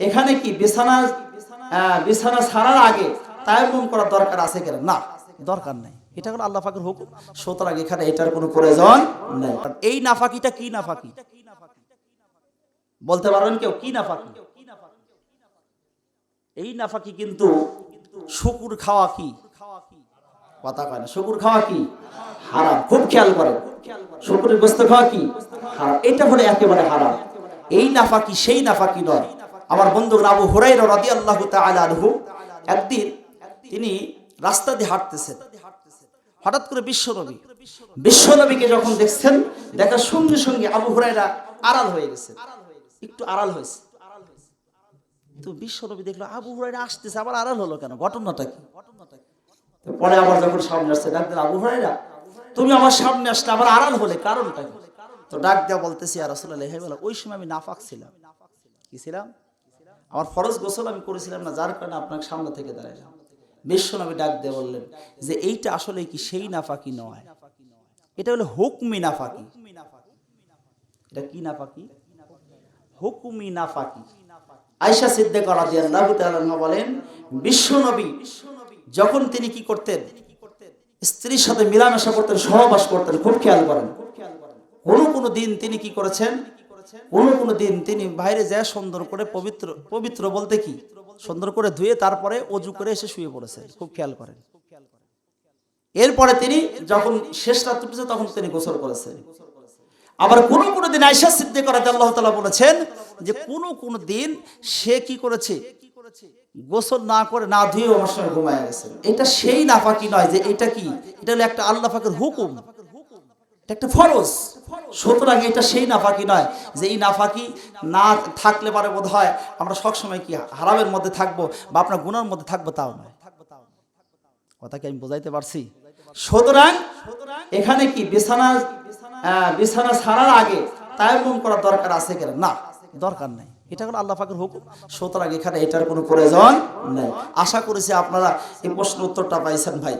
এখানে কি বিছানা বিছানা ছাড়ার আগে তায়াম্মুম করার দরকার আছে কিনা? না, দরকার নাই। এটা হলো আল্লাহ পাকের হুকুম। সুতরাং এখানে এটার কোনো প্রয়োজন নেই। এই নাফাকিটা কি নাফাকি? বলতে পারবেন কেউ? কি নাফাকি? এই নাফাকি কিন্তু শুকুর খাওয়া কি? কথা কয় না। শুকুর খাওয়া কি? হারাম। খুব খেয়াল করেন। শুকুরের গোস্ত খাওয়া কি? হারাম। এটা হলো একেবারে হারাম। এই নাফাকি সেই নাফাকি নয়। আমার বন্ধু আবু হুরাইরা রাদিয়াল্লাহু তাআলা আনহু একদিন তিনি রাস্তা দিয়ে হাঁটতেছেন। হঠাৎ করে বিশ্বনবী বিশ্বনবীকে যখন দেখছেন, দেখার সঙ্গে সঙ্গে আবু হুরাইরা আড়াল হয়ে গেছে। একটু আড়াল হয়েছে। তো বিশ্বনবী দেখল, আবু হুরাইরা আসতেছে, আবার আড়াল হলো কেন? ঘটনাটা কি? পরে আবার যখন সামনে আসছে, ডাক দেন আবু হুরাইরা তুমি আমার সামনে আসলে আবার আড়াল হলে কারণটা কি? তো ডাক দেওয়া বলতেছি আর বলে, ওই সময় আমি নাফাক ছিলাম। কি ছিলাম? আমার ফরজ গোসল আমি করেছিলাম না, যার কারণে আপনার সামনে থেকে দাঁড়াইলাম। বিশ্বনবী ডাক দিয়ে বললেন যে, এইটা আসলে কি সেই নাফাকি নয়? এটা হলো হুকমি নাফাকি। এটা কি নাফাকি? হুকুমি নাফাকি। আয়সা সিদ্দিকা রাদিয়াল্লাহু তাআলা বলেন বিশ্বনবী যখন তিনি কি করতেন? স্ত্রীর সাথে মিলামেশা করতেন, সহবাস করতেন, খুব খেয়াল করেন। কোনো কোনো দিন তিনি কি করেছেন? কোন কোন দিন তিনি বাইরে যায় সুন্দর করে পবিত্র পবিত্র বলতে কি? সুন্দর করে ধুয়ে তারপরে অজু করে এসে শুয়ে পড়েছেন, খুব খেয়াল করেন। এরপরে তিনি যখন শেষ রাত তখন তিনি গোসল করেছেন। আবার কোন কোন দিন আয়সা সিদ্ধি করাতে আল্লাহ তালা বলেছেন যে কোন কোন দিন সে কি করেছে? গোসল না করে না ধুয়ে আমার সঙ্গে ঘুমায় গেছে এটা সেই নাফাকি নয় যে এটা কি? এটা হলো একটা আল্লাহ পাকের হুকুম। একটা ফরজ। সুতরাং এটা সেই নাফাকি নয় যে এই নাফাকি না থাকলে পারে বোধ হয় আমরা সবসময় কি হারামের মধ্যে থাকব বা আপনার গুণার মধ্যে থাকব তাও নয়। কথা কি আমি বোঝাইতে পারছি? সুতরাং এখানে কি বিছানা বিছানা ছাড়ার আগে তায়াম্মুম করার দরকার আছে কিনা? না, দরকার নাই। এটা হলো আল্লাহ পাকের হুকুম। সুতরাং এখানে এটার কোনো প্রয়োজন নেই। আশা করেছি আপনারা এই প্রশ্ন উত্তরটা পাইছেন ভাই।